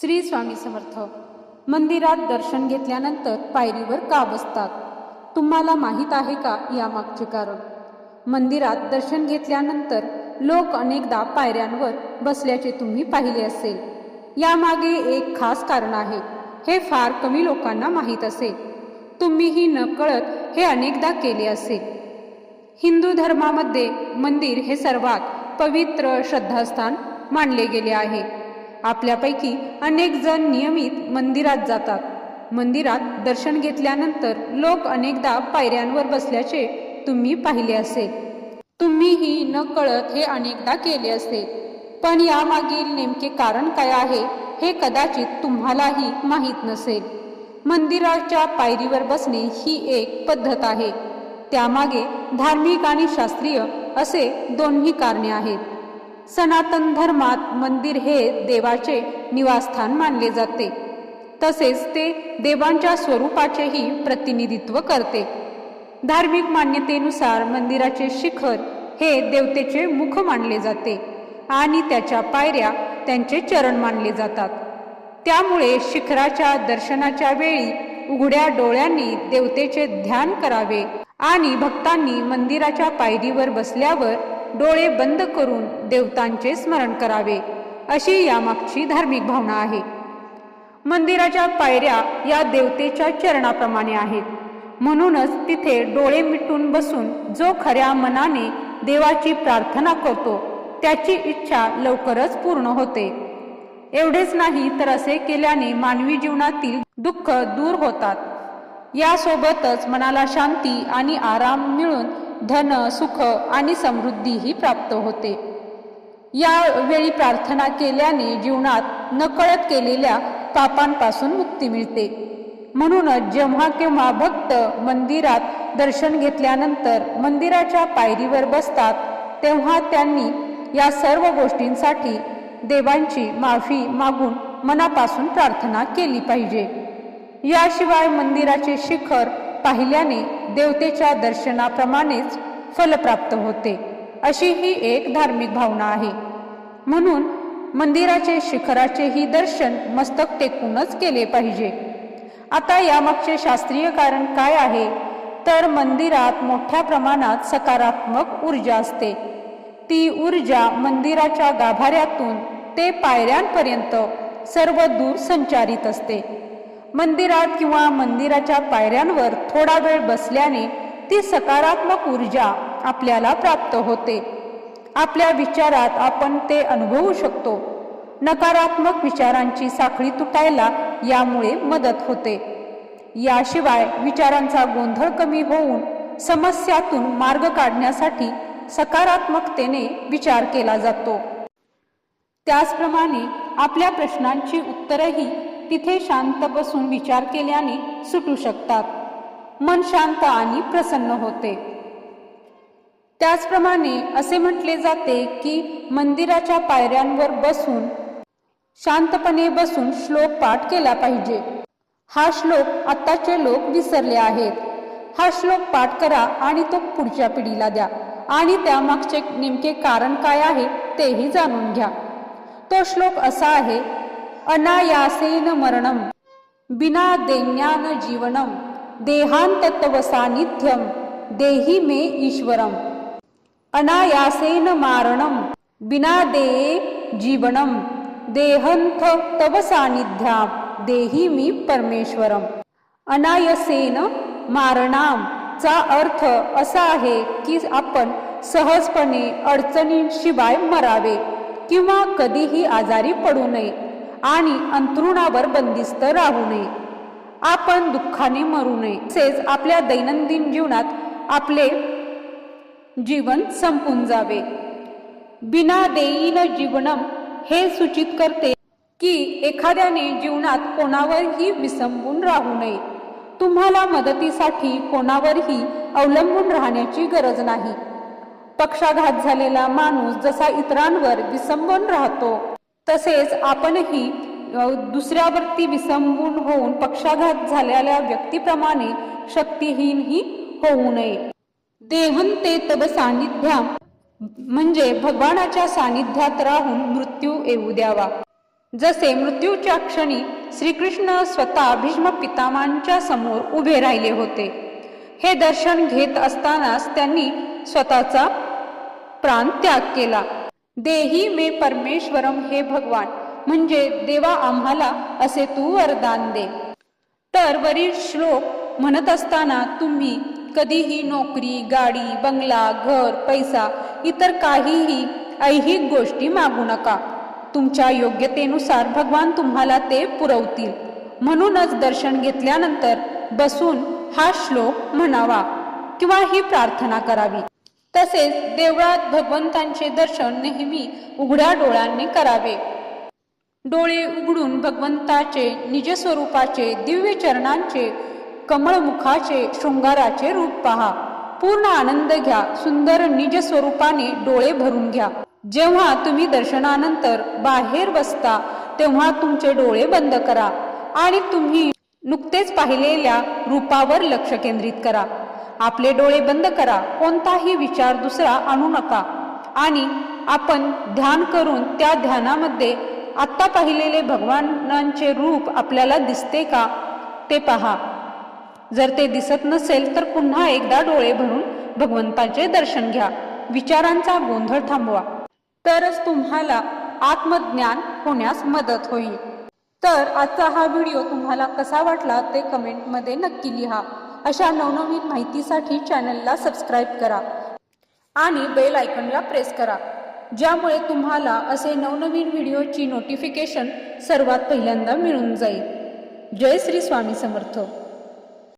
श्री स्वामी समर्थ. मंदिरात दर्शन घेतल्यानंतर पायरीवर का बसतात? तुम्हाला माहीत आहे का यामागचे कारण? मंदिरात दर्शन घेतल्यानंतर लोक अनेकदा पायऱ्यांवर बसल्याचे तुम्ही पाहिले असेल. यामागे एक खास कारण आहे. हे फार कमी लोकांना माहीत असेल तुम्हीही नकळत हे अनेकदा केले असेल हिंदू धर्मामध्ये मंदिर हे सर्वात पवित्र श्रद्धास्थान मानले गेले आहे. आपल्यापैकी अनेक जण नियमित मंदिरात जातात. मंदिरात दर्शन घेतल्यानंतर लोक अनेकदा पायऱ्यांवर बसल्याचे तुम्ही पाहिले असेल. तुम्हीही न कळत हे अनेकदा केले असेल. पण यामागील नेमके कारण काय आहे हे कदाचित तुम्हालाही माहीत नसेल. मंदिराच्या पायरीवर बसणे ही एक पद्धत आहे. त्यामागे धार्मिक आणि शास्त्रीय असे दोन्ही कारणे आहेत. सनातन धर्मात मंदिर हे देवाचे निवासस्थान मानले जाते. तसेच ते देवांच्या स्वरूपाचेही प्रतिनिधित्व करते. धार्मिक मान्यतेनुसार मंदिराचे शिखर हे देवतेचे मुख मानले जाते आणि त्याच्या पायऱ्या त्यांचे चरण मानले जातात. त्यामुळे शिखराच्या दर्शनाच्या वेळी उघड्या डोळ्यांनी देवतेचे ध्यान करावे आणि भक्तांनी मंदिराच्या पायरीवर बसल्यावर डोळे बंद करून देवतांचे स्मरण करावे अशी यामागची धार्मिक भावना आहे. मंदिराच्या पायऱ्या या देवतेच्या चरणाप्रमाणे आहेत. म्हणूनच तिथे डोळे मिटून बसून जो खऱ्या मनाने देवाची प्रार्थना करतो त्याची इच्छा लवकरच पूर्ण होते. एवढेच नाही तर असे केल्याने मानवी जीवनातील दुःख दूर होतात. यासोबतच मनाला शांती आणि आराम मिळून धन सुख आणि समृद्धीही प्राप्त होते. यावेळी प्रार्थना केल्याने जीवनात नकळत केलेल्या पापांपासून मुक्ती मिळते. म्हणूनच जेव्हा केव्हा भक्त मंदिरात दर्शन घेतल्यानंतर मंदिराच्या पायरीवर बसतात तेव्हा त्यांनी या सर्व गोष्टींसाठी देवांची माफी मागून मनापासून प्रार्थना केली पाहिजे. याशिवाय मंदिराचे शिखर पाहिल्याने देवतेच्या दर्शनाप्रमाणेच फल प्राप्त होते. अशी ही एक धार्मिक भावना आहे. म्हणून मंदिराचे शिखराचेही दर्शन मस्तक टेकूनच केले पाहिजे. आता यामागचे शास्त्रीय कारण काय आहे? तर मंदिरात मोठ्या प्रमाणात सकारात्मक ऊर्जा असते. ती ऊर्जा मंदिराच्या गाभाऱ्यातून ते पायऱ्यांपर्यंत सर्व दूर संचारित असते. मंदिरात किंवा मंदिराच्या पायऱ्यांवर थोडा वेळ बसल्याने ती सकारात्मक ऊर्जा आपल्याला प्राप्त होते. आपल्या विचारात आपण ते अनुभवू शकतो. नकारात्मक विचारांची साखळी तुटायला यामुळे मदत होते. याशिवाय विचारांचा गोंधळ कमी होऊन समस्यातून मार्ग काढण्यासाठी सकारात्मकतेने विचार केला जातो. त्याचप्रमाणे आपल्या प्रश्नांची उत्तरही तिथे शांत बसून विचार केल्याने सुटू शकतात. मन शांत आणि प्रसन्न होते. त्याचप्रमाणे असे म्हटले जाते की मंदिराच्या पायऱ्यांवर बसून शांतपणे बसून श्लोक पाठ केला पाहिजे. हा श्लोक आत्ताचे लोक विसरले आहेत. हा श्लोक पाठ करा आणि तो पुढच्या पिढीला द्या. आणि त्यामागचे नेमके कारण काय आहे तेही जाणून घ्या. तो श्लोक असा आहे अनायासेन मरणम बिना देण्यान जीवनम देहांतत्व सानिध्यम देही मे ईश्वरम। अनायासेन मारणम बिना देये जीवनम देहंथ तव सानिध्या देही मी परमेश्वरम। अनायसेन मारणाम चा अर्थ असा आहे की आपण सहजपणे अडचणींशिवाय मरावे किंवा कधीही आजारी पडू नये। आणि अंतरुणावर बंदिस्त राहू नये. आपण दुःखाने मरू नये. तसेच आपल्या दैनंदिन जीवनात आपले जीवन संपून जावे. बिना देईन जीवनम हे सूचित करते की एखाद्याने जीवनात कोणावरही विसंबून राहू नये. तुम्हाला मदतीसाठी कोणावरही अवलंबून राहण्याची गरज नाही. पक्षाघात झालेला माणूस जसा इतरांवर विसंबून राहतो तसेच आपणही दुसऱ्यावरती विसंबून होऊन पक्षाघात झालेल्या व्यक्तीप्रमाणे शक्तीहीनही होऊ नये. देहंते तब सानिध्या म्हणजे भगवानाच्या सानिध्यात राहून मृत्यू येऊ द्यावा. जसे मृत्यूच्या क्षणी श्रीकृष्ण स्वतः भीष्म पितामांच्या समोर उभे राहिले होते. हे दर्शन घेत असतानाच त्यांनी स्वतःचा प्राण त्याग केला. देही मे परमेश्वरम हे भगवान. म्हणजे देवा आम्हाला असे तू वरदान दे. तर वरील श्लोक म्हणत असताना तुम्ही कधीही नोकरी गाडी बंगला घर पैसा इतर काहीही ऐहिक गोष्टी मागू नका. तुमच्या योग्यतेनुसार भगवान तुम्हाला ते पुरवतील. म्हणूनच दर्शन घेतल्यानंतर बसून हा श्लोक म्हणावा किंवा ही प्रार्थना करावी. तसेच देवळात भगवंतांचे दर्शन नेहमी उघड्या डोळ्यांनी करावे. डोळे उघडून भगवंताचे निजस्वरूपाचे दिव्य चरणांचे कमळमुखाचे शृंगाराचे रूप पहा. पूर्ण आनंद घ्या. सुंदर निजस्वरूपाने डोळे भरून घ्या. जेव्हा तुम्ही दर्शनानंतर बाहेर बसता तेव्हा तुमचे डोळे बंद करा आणि तुम्ही नुकतेच पाहिलेल्या रूपावर लक्ष केंद्रित करा. आपले डोळे बंद करा कोणताही विचार दुसरा आणू नका. आणि आपण ध्यान करून त्या ध्यानामध्ये आत्ता पाहिलेले भगवानांचे रूप आपल्याला दिसते का ते पहा. जर ते दिसत नसेल तर पुन्हा एकदा डोळे भरून भगवंताचे दर्शन घ्या. विचारांचा गोंधळ थांबवा. तरच तुम्हाला आत्मज्ञान होण्यास मदत होईल. तर आजचा हा व्हिडिओ तुम्हाला कसा वाटला ते कमेंटमध्ये नक्की लिहा. अशा नवनवीन माहितीसाठी चॅनलला सबस्क्राईब करा आणि बेल आयकॉनला प्रेस करा ज्यामुळे तुम्हाला असे नवनवीन व्हिडिओची नोटिफिकेशन सर्वात पहिल्यांदा मिळून जाईल. जय श्री स्वामी समर्थ.